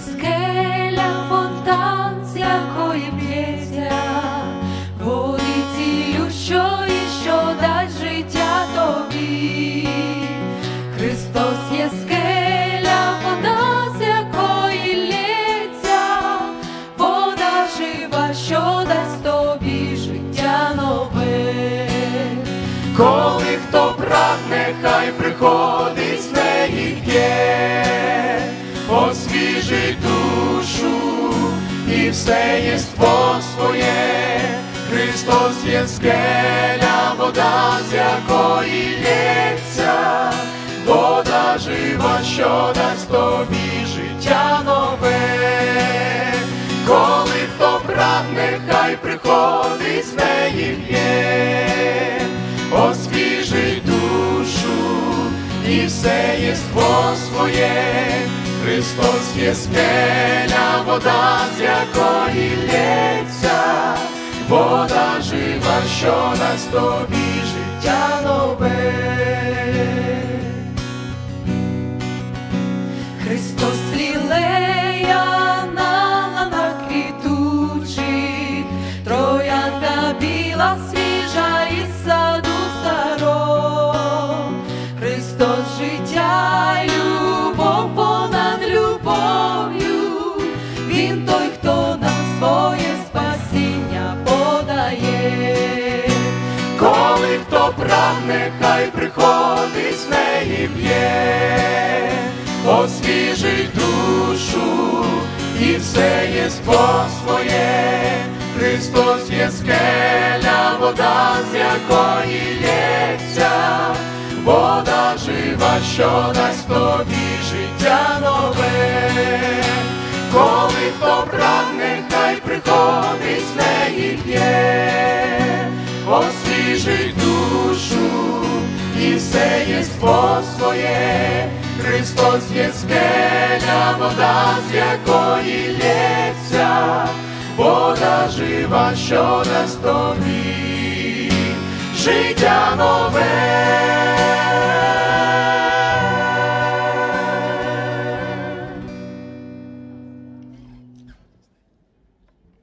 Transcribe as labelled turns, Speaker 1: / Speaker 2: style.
Speaker 1: скеля, фонтан, з б'ється, води цілющої, що дасть життя тобі, Христос є скеля, вода, з якої лється, жива, що дасть тобі життя нове, коли хто прагне, хай приходить з неї п'є. Все єство своє. Христос є скеля, вода, з якої лється, вода жива, що дасть тобі життя нове.
Speaker 2: Коли хто прагне, хай приходить з неї п'є, освіжить душу і все єство своє. Христос є скеля, вода, з якої лється, вода жива, що нас тобі життя
Speaker 1: нове. Христос лілея хто прагне, хай приходить з неї п'є, освіжить душу і все єство своє. Христос є скеля, вода, з якої лється, вода жива, що дасть тобі життя нове. Коли хто прагне, хай приходить з неї п'є, єство своє. Христос є скеля, вода, з якої лється, вода жива, що нас тобі життя нове.